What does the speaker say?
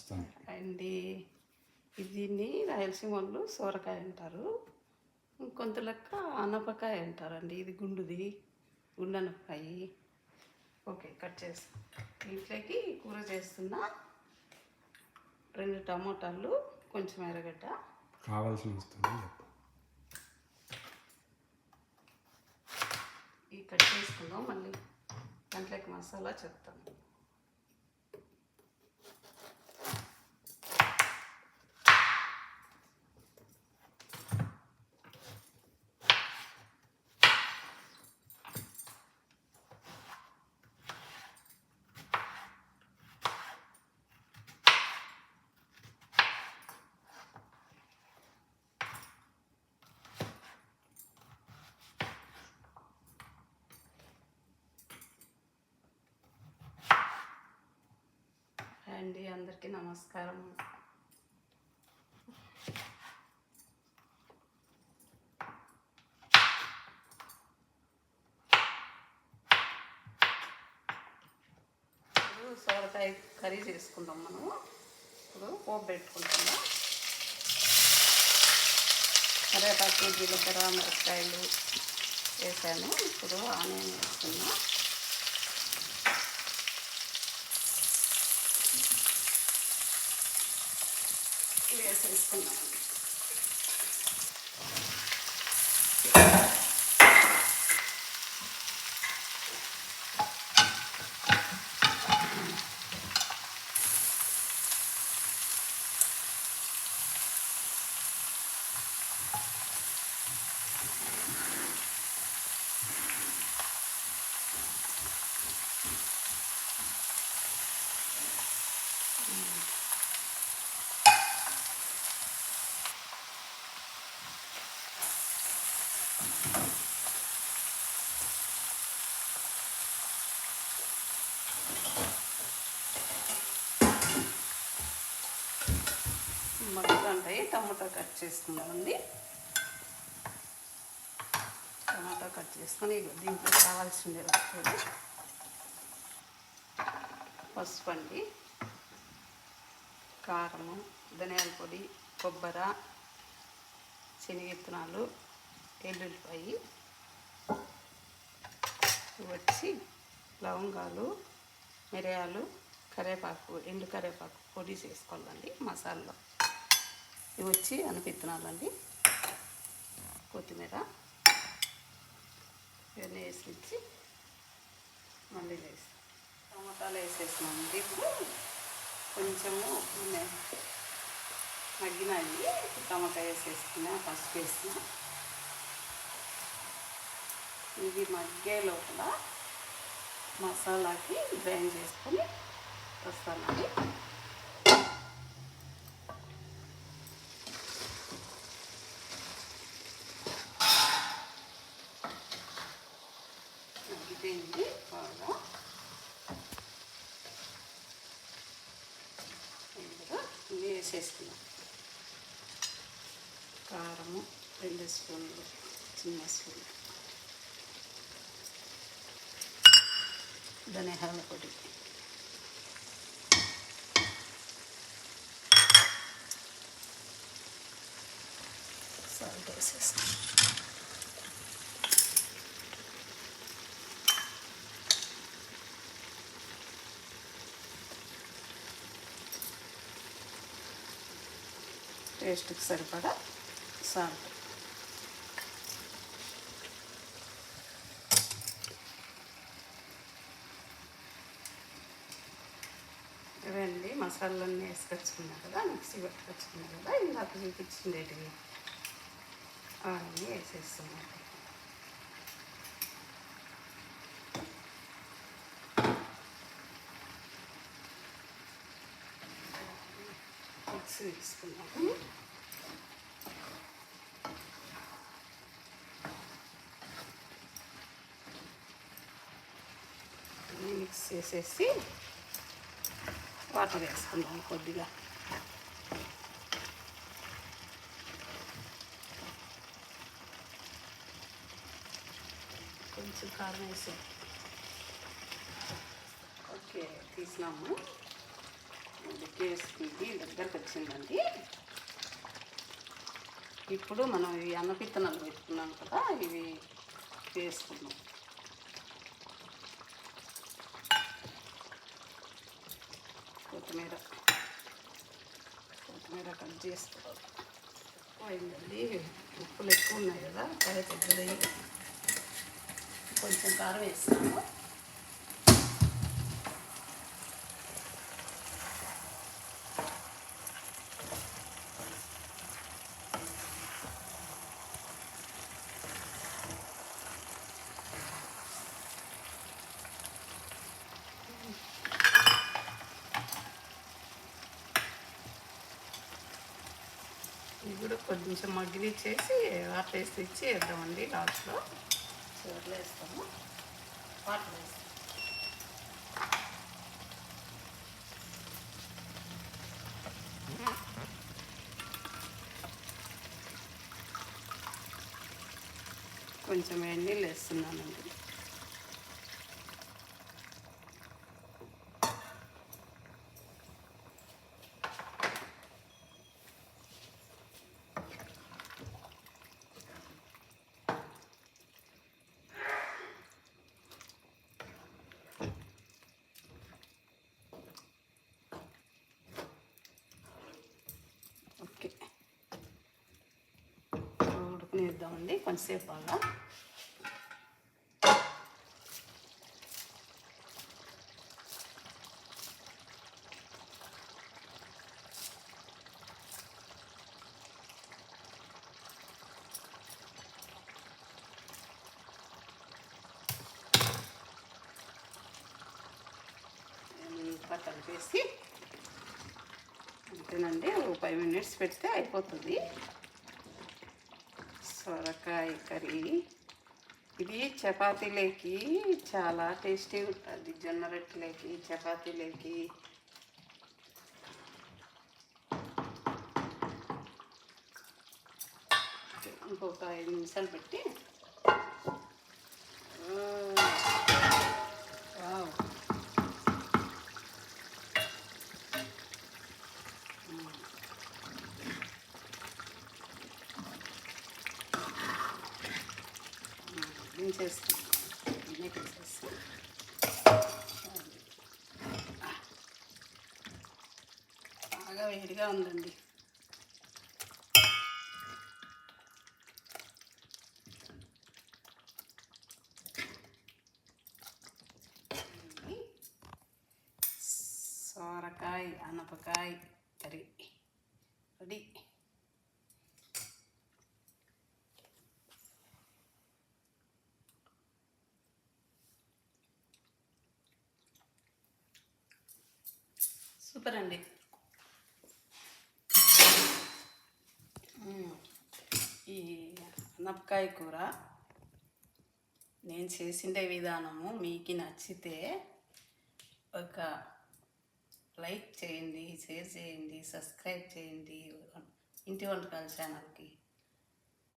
వస్తాను అండి దీన్ని రాయలసీమ వాళ్ళు సోరకాయ అంటారు. కొంత లెక్క అనపకాయ అంటారండి ఇది గుండుది గుండు అనపకాయ. ఓకే కట్ చేస్తాం. దీంట్లోకి కూర చేస్తున్నా రెండు టమోటాలు కొంచెం ఎర్రగడ్డ. కావాల్సిన ఈ కట్ చేసుకుందాం మళ్ళీ దాంట్లోకి మసాలా చెప్తాను అండి అందరికీ నమస్కారం ఇప్పుడు సొరకాయ కర్రీ చేసుకుందాం మనము ఇప్పుడు పోపు పెట్టుకుంటున్నాం కరేపాకు జీలకర్ర మిరపకాయలు వేసాను ఇప్పుడు ఆనియన్ వేస్తున్నా వేసేసుకున్నాం ఉంటాయి టమాటా కట్ చేసుకున్నామండి టమాటా కట్ చేసుకొని దీంట్లో కావాల్సిందే వస్తుంది. పసుపు అండి కారము ధనియాల పొడి కొబ్బరి శనగిత్తనాలు ఎల్లుల్లిపాయి ఇవి వచ్చి లవంగాలు మిరియాలు కరివేపాకు ఎండు కరివేపాకు పొడి చేసుకోవాలండి మసాలాలో. ఇవి వచ్చి అనిపిత్తనాలండి. కొత్తిమీర ఇవన్నీ వేసి మళ్ళీ వేసి టమాటాలు వేసేసినామండి ఇప్పుడు. కొంచెము నూనె మగ్గినాయి. టమాటా వేసేసుకున్నా పసుపు వేసినా ఇది మగ్గే లోపల మసాలాకి గ్రైండ్ చేసుకొని వస్తానండి. మగ్గిపోయింది బాగా. ఇందులో ఇవి వేసేసుకున్నాం కారము రెండు స్పూన్లు చిన్న స్పూన్లు ధనియాల పొడి. సాల్ట్ వేసేస్తాం. టేస్ట్కి సరిపడా సాల్ట్. ఇవండి మసాలాలన్నీ వేసుకొచ్చుకున్నా కదా మిక్సీ పెట్టుకొచ్చుకున్నా కదా ఇందాక చూపించిండేటివి అవన్నీ వేసేస్తున్నాను మిక్సీ తీసుకున్నాము. మిక్స్ చేసేసి వాటర్ వేసుకుందాం కొద్దిగా. కొంచెం కారం వేసాం. ఓకే తీసినాము. ఉడికేస్తుంది దగ్గరకు వచ్చిందండి. ఇప్పుడు మనం ఇవి అన్నపిత్తనాలు పెట్టుకున్నాం కదా ఇవి వేసుకున్నాం కొత్తిమీర. కొత్తిమీర కట్ చేసుకోవాలి పోయిందండి ఉప్పులు ఎక్కువ ఉన్నాయి కదా కర్రీ పెద్దది కొంచెం కారం వేస్తాము ఇది కూడా కొంచెం మగ్గినిచ్చేసి వాటర్ వేసి ఇచ్చి వేద్దామండి లాస్ట్లో. చివరిలో వేస్తాము. వాటర్ వేస్తాం కొంచెం వేడి నీళ్ళు వేస్తున్నానండి ఓకే ఉంది కొంచెంసేపు బాగా. కలిపేసి అంతేనండి ఒక ఫైవ్ మినిట్స్ పెడితే అయిపోతుంది. సొరకాయ కర్రీ. ఇది చపాతీలేకి చాలా టేస్టీ ఉంటుంది. జొన్న రొట్టెలేకి చపాతీలేకి. ఇంకొక ఐదు నిమిషాలు పెట్టి దించేస్తాం బాగా వేడిగా ఉందండి సోరకాయ అనపకాయ కర్రీ. రెడీ. సూపర్ అండి ఈ అనపకాయ కూర నేను చేసిండే విధానము మీకు నచ్చితే ఒక లైక్ చేయండి షేర్ చేయండి సబ్స్క్రైబ్ చేయండి. ఇంటి వంటకాల ఛానల్కి.